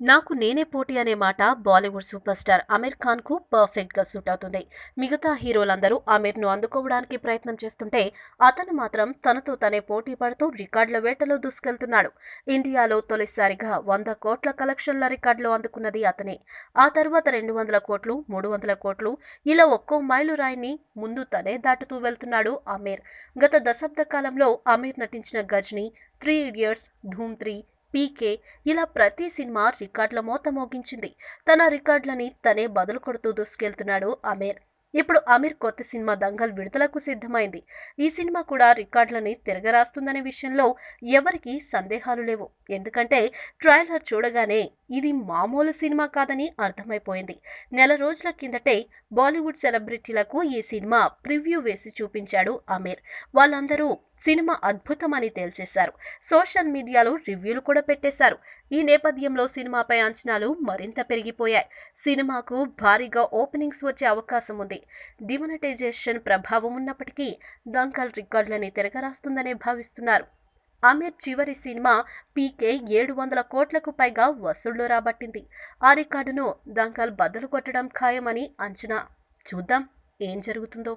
నాకు నేనే పోటీ అనే మాట బాలీవుడ్ సూపర్ స్టార్ అమీర్ ఖాన్కు పర్ఫెక్ట్గా సూట్ అవుతుంది. మిగతా హీరోలందరూ అమీర్ను అందుకోవడానికి ప్రయత్నం చేస్తుంటే అతను మాత్రం తనతో తనే పోటీ పడుతూ రికార్డుల వేటలో దూసుకెళ్తున్నాడు. ఇండియాలో తొలిసారిగా వంద కోట్ల కలెక్షన్ల రికార్డులు అందుకున్నది అతనే. ఆ తర్వాత రెండు వందల కోట్లు మూడు వందల కోట్లు ఇలా ఒక్కో మైలు రాయిని ముందు తనే దాటుతూ వెళ్తున్నాడు అమీర్. గత దశాబ్ద కాలంలో అమీర్ నటించిన Ghajini three idiots Dhoom three PK ఇలా ప్రతి సినిమా రికార్డుల మోత మోగించింది. తన రికార్డులని తనే బదులు కొడుతూ దూసుకెళ్తున్నాడు అమీర్. ఇప్పుడు అమీర్ కొత్త సినిమా దంగల్ విడుదలకు సిద్ధమైంది. ఈ సినిమా కూడా రికార్డులని తిరగరాస్తుందనే విషయంలో ఎవరికీ సందేహాలు లేవు. ఎందుకంటే ట్రైలర్ చూడగానే ఇది మామూలు సినిమా కాదని అర్థమైపోయింది. నెల రోజుల కిందటే బాలీవుడ్ సెలబ్రిటీలకు ఈ సినిమా ప్రివ్యూ వేసి చూపించాడు అమీర్. వాళ్ళందరూ సినిమా అద్భుతమని తేల్చేశారు. సోషల్ మీడియాలో రివ్యూలు కూడా పెట్టేశారు. ఈ నేపథ్యంలో సినిమాపై అంచనాలు మరింత పెరిగిపోయాయి. సినిమాకు భారీగా ఓపెనింగ్స్ వచ్చే అవకాశం ఉంది. డిమోనటైజేషన్ ప్రభావం ఉన్నప్పటికీ దంకల్ రికార్డులని తిరగరాస్తుందనే భావిస్తున్నారు. అమీర్ చివరి సినిమా పీకే ఏడు వందల కోట్లకు పైగా వసూళ్ళు రాబట్టింది. ఆ రికార్డును దంకల్ బద్దలు కొట్టడం ఖాయమని అంచనా. చూద్దాం ఏం జరుగుతుందో.